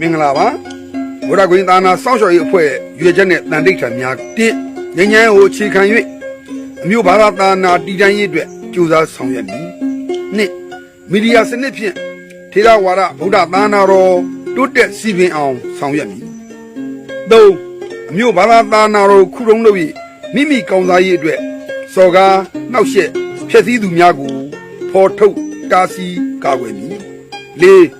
မင်္ဂလာပါဘုရားကွင်းသာနာစောင့်ရှောက်ရေးအဖွဲ့ရွေချက်နဲ့တန်တိတ်ထံများတစ်ငញ្ញမ်းကိုအခြေခံ၍အမျိုးဘာသာသာနာတည်တံ့ရေးအတွက်ကြိုးစားဆောင်ရွက်မည်နှစ်မီဒီယာစနစ်ဖြင့်ထေရဝါဒဗုဒ္ဓသာနာတော်တိုးတက်စီပင်အောင်ဆောင်ရွက်မည်သုံးအမျိုးဘာသာသာနာတော်ခုတုံးလို့၍မိမိကောင်းစားရေးအတွက်စော်ကားနှောက်ယှက်ဖျက်ဆီးသူများကိုဖော်ထုတ်တားဆီးကာကွယ်မည်လေး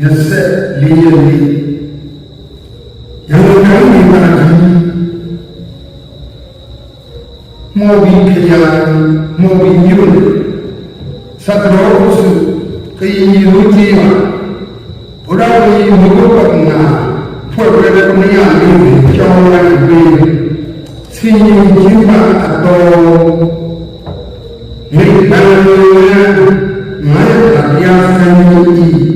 24ရက်နေ့ရန်ကုန်တိုင်းဒေသကြီးမော်ဘီခရိုင်မော်ဘီမြို့နယ်စကရောစုကရင်ရိုးကြီးမှာဘုရားဝီမဂုပ္ပနာဖွဲ့ရတဲ့မယားလေးကိုကြောင်းလိုက်ပြီးဆင်းရဲခြင်းပါအတော်မိဘ္ဗာန်ငါရတရားစံကြီး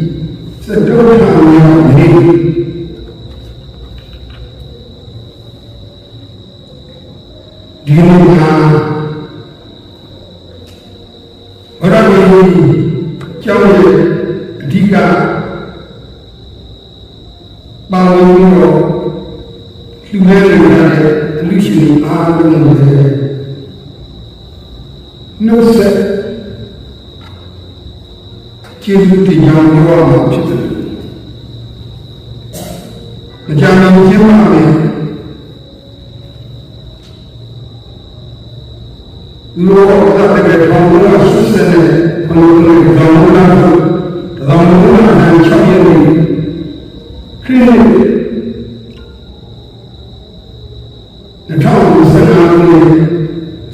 စတုထံယောနေဒီလိုမှာဘရမီကျောင်းရဲ့အဓိကပါဝင်ပြီးတော့လူငယ်တွေတဲ့အလူရှင်တွေအားလုံးကိုနှုတ်ဆက်ကျေးဇူးတင်ကြောင်းပြောရမှာဖြစ်တယ်။ မကြမ်းမကျင်းပါနဲ့လူတော်ကတကယ်ထောင်လို့ဆုစတဲ့ဘုရားကိုတောင်းလာတော့တောင်းလို့အတိုင်းချောင်းရည်ခရစ်2015ခုနှစ်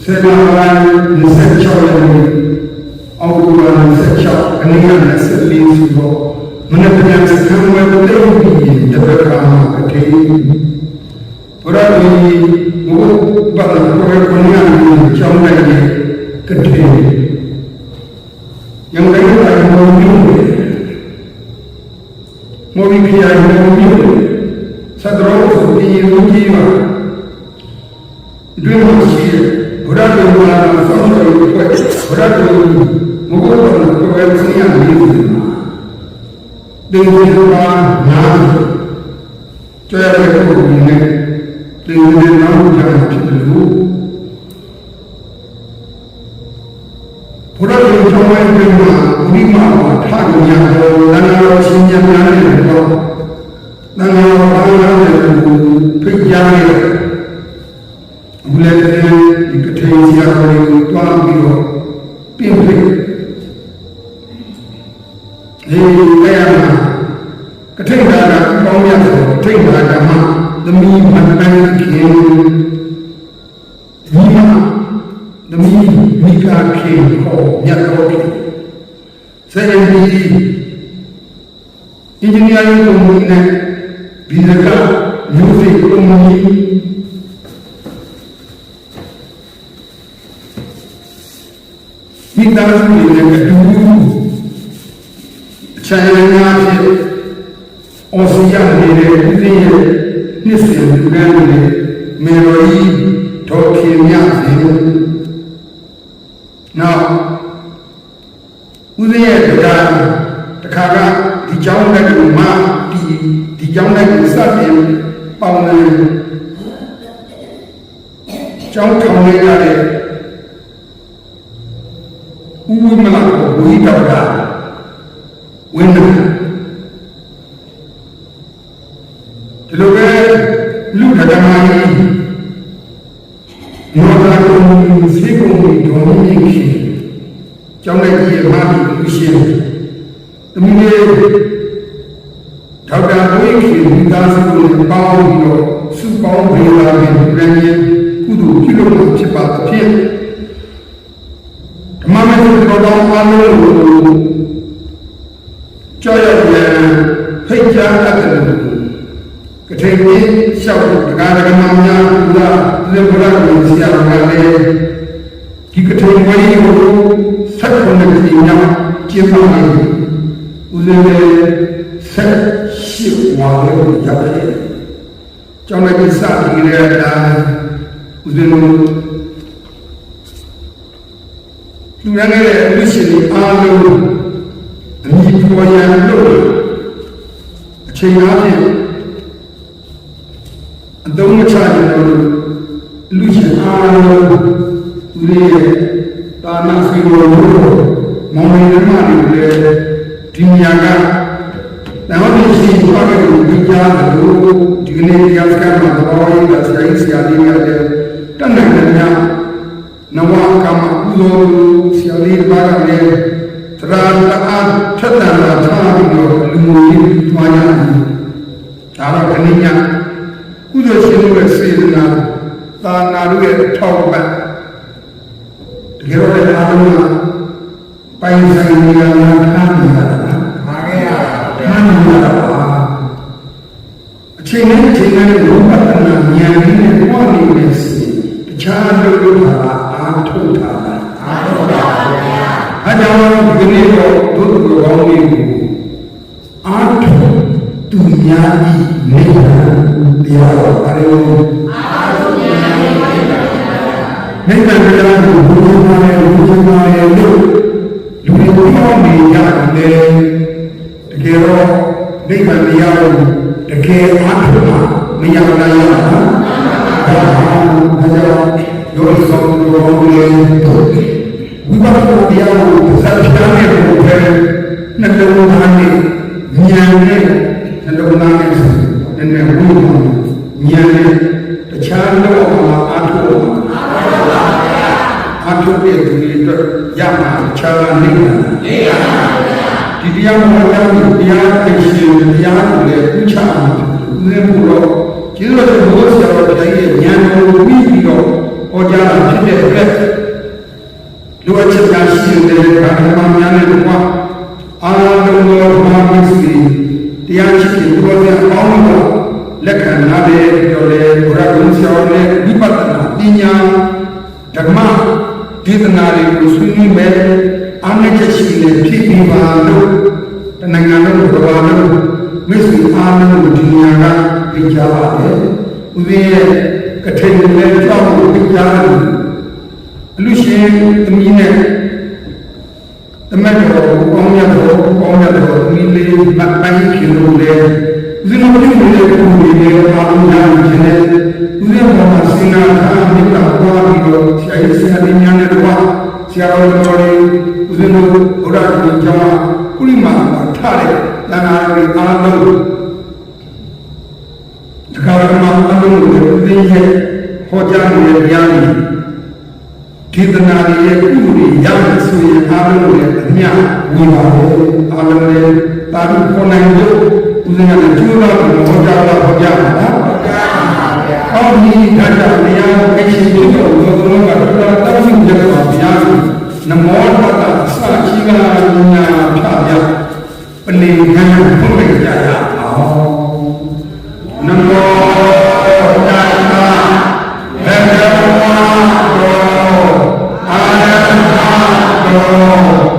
ဆေနာပိုင်း26ရက်နေ့အောက်တိုဘာ26အနည်းငယ်24ဆိုတော့ မနက်ပြန်စံဝဲတဲ့ပြီးတပတ်ကမှာအထေးဘုရားကြီးဘုဘာသာကိုကိုညာကိုကြောင်းလိုက်တဲ့ကတိယံတိုင်းတိုင်းမောင်းပြီးမော်ဘီခရိုင်မောင်းပြီးသဒရောဆိုပြီးရုံးကြီးမှာတွင်မရှိဘုရားတော်ဘာသာဆောင်းတော်ကိုဘုရားတော်မဟုတ်တော့ကိုယ်ဆင်းရနေ တယ်တင်ဒီဘာနာကျွဲရတဲ့ပုဂ္ဂိုလ်နဲ့တင်ဒီနောက်ကြဖြစ်တယ်လို့ဘုရားရှင်ကျောင်းဝဲပြင်မှာဝိမာဝထညာတော်တဏှာတော်ရှင်ညာများနဲ့တော့တဏှာတော်ဘာသာနဲ့ဖိတ်ကြားရဘုလည်းဒီကထေဆရာတော်ကိုတွားပြီးတော့ပြင်ဖိ တ်ဒီအဲ့ရမှာကထိန်သာကပေါင်းရဆိုထိန်သာဓမ္မသမီးမတန်ခင်ဒီမှာသမီးမိကာခင်ဟောမြတ်တော်ခင်စေရဒီအင်ဂျင်နီယာရင်းကုမ္ပဏီနဲ့ဒီဇကမျိုးစိတ်ကုမ္ပဏီဒီသားစုတွေနဲ့အတူ ချန်နယ်များဖြစ်အော်စီယာနေတဲ့ဦးသိရဲ့နှစ်စဉ်လူကန်းတွေမေရိုဤဒေါ်ခင်မြစေနောက်ဦးသိရဲ့တရားတခါကဒီเจ้าတဲ့ကမှဒီဒီเจ้าတဲ့ကစတင်ပေါင်းတယ်เจ้าထောင်ရရတဲ့ဦးဝိမလာကိုဝိတော်တာ ဝိနည်းဒီလိုပဲလူထဓမ္မကြီးယောဂကုံစိတ်ကုံဒေါမင်းကြီးကျောင်းလိုက်ကြီးရဲ့မာပြီးလူရှင်သမီးလေးဒေါက်တာဝိခေမိသားစုနဲ့ပေါင်းပြီးတော့စုပေါင်းပေးလာတဲ့ပြည်ရင်းကုသိုလ်ပြုလုပ်မှာဖြစ်ပါသဖြင့်ဓမ္မမတော်တော်အားလုံးကို ကြောက်ရွံ့ဖိတ်ကြားအပ်တယ်ကထိန်ကြီးလျှောက်တကားတကမောင်များဘုရားသေဘုရားကိုဆရာတော်ကလည်းဒီကထိန်ဝေးကိုဆက်ခုနှစ်ကြိမ်မြောက်ကျင်းပနေဦးဇင်းလည်းဆက်ရှိဝါလို့ရတယ်ကျောင်းလိုက်စပြီးရတာဦးဇင်းတို့လူရငယ်ရဲ့လူရှင်အားလုံး အမိပေါ်ရန်လို့အချိန်အားဖြင့်အသုံးမချကြလို့လူရှင်အားလုံးဦးလေးရဲ့တာနာစီကိုမောင်မေနမတွေလည်းဒီညကတဟောဒီရှိဘာကကိုကြကြားတယ်လို့ဒီကနေ့တရားစကားမှာတော်ရည်ကဆရာကြီးဆရာလေးများလည်းတတ်နိုင်တယ်များနဝကမ္မကုသိုလ်ဆရာလေးဘာကလည်းသ ရတအားထက်တန်လာထားပြီးတော့လူမျိုးကြီးတွားကြတယ်ဒါတော့ခဏညကုသိုလ်ရှင်တို့ရဲ့စေတနာသာနာတို့ရဲ့ထောက်ပံ့တကယ်တော့လည်းအားလုံးကပိုင်ဆိုင်နေရတာထားနေတာပါခဲ့ရတာထားနေတာပါအချိန်နဲ့အချိန်နဲ့ဘုရားပဒနာဉာဏ်ကြီးနဲ့ပွားနေတဲ့စီတခြားလုပ်လို့တာအားထုတ်တာအားထုတ်တာပါဗျာအဲကြောင့် ဒီနေ့တော့ဒုက္ခကောင်းလေးကိုအားထုတ်သူများဤနေတရားတော်အရုံးနိဗ္ဗာန်တရားကိုဘုရားမှာလည်းဘုရားမှာလည်းလို့လူတွေပြောနေရတယ်တကယ်တော့နိဗ္ဗာန်တရားကိုတကယ်အားထုတ်မှမရနိုင်ရတာဒါကြောင့်ယောဂီဆောင်တော်ကိုလည်း ဝိပဿနာတရားကိုစัจ जा နဲ့ကိုပဲနှလုံးသားနဲ့ဉာဏ်နဲ့နှလုံးသားနဲ့နည်းနည်းဘုရားဉာဏ်နဲ့တခြားတော့အားထုတ်မှအထုတဲ့သူတွေအတွက်ရမှာခြားနေတယ်နေရပါဘူးဒီတရားမှာတရားကိုတရားသိရှင်တရားကိုလည်းဥချအောင်ဦးဇင်းဖို့တော့ကျေးဇူးတော်ဘုရားဆရာတော်ဘုရားရဲ့ဉာဏ်ကိုပြီးပြီးတော့ဟောကြားတာဖြစ်တဲ့အတွက် လူအချက်များရှိတဲ့ဘာမှမများတဲ့ဘုရားအာလုံးတော်ဘာမစီတရားချစ်တဲ့ဘုရားအပေါင်းတို့လက်ခံနာတဲ့ပြောလေဘုရားကုဆရာနဲ့ဝိပဿနာပညာဓမ္မဒေသနာတွေကိုဆွေးနွေးမယ်အားနည်းချက်ရှိနေဖြစ်ပြီးပါလို့တဏ္ဍာလုံးတော်ဘာလို့မစ္စည်းအားလုံးကိုဒီညာကပြကြပါတယ်။ဦးဇင်းရဲ့ကထိန်နဲ့ကြောက်ကိုပြကြတယ်။အ လူရှင်သမီးနဲ့တမတ်တော်ကောင်းရတော်ကောင်းရတော်ဒီလေးမပိုင်းဖြစ်လို့လေဦးဇင်းတို့ပြုနေတဲ့ပုံတွေနဲ့အားလုံးရခြင်းနဲ့ဦးဇင်းဘောမှာစဉ်းစားထားမြတ်တာပေါ်ပြီးတော့ဆရာကြီးဆရာလေးများနဲ့တော့ဆရာတော်တော်လေးဦးဇင်းတို့ဘုရားရှင်ကျောင်းကုလိမာမှာထားတဲ့တန်ခါးတွေအားလုံးတခါကမှအားလုံးကိုဦးဇင်းရဲ့ဟောကြားနေတဲ့တရားတွေ ဒေသနာတွေရဲ့ကုသိုလ်တွေရမယ်ဆိုရင်အားလုံးကိုလည်းအမြဝင်ပါလေအားလုံးလည်းတာပြီးခေါ်နိုင်လို့ဦးဇင်းကလည်းကျိုးတော့ဟောကြားတော့ဟောကြားပါလားဟောကြားပါဗျာအော်ဒီဒါကြောင့်တရားကိုအရှင်ပြုလို့ဘုရားကတော့တောင်းဆိုကြပါဗျာနမောတတ္တအစရှိကနာညာဖြာပြပလင်ခံဘုရားကြရအောင်နမောတတ္တဘဂဝါတောအာရဟ တော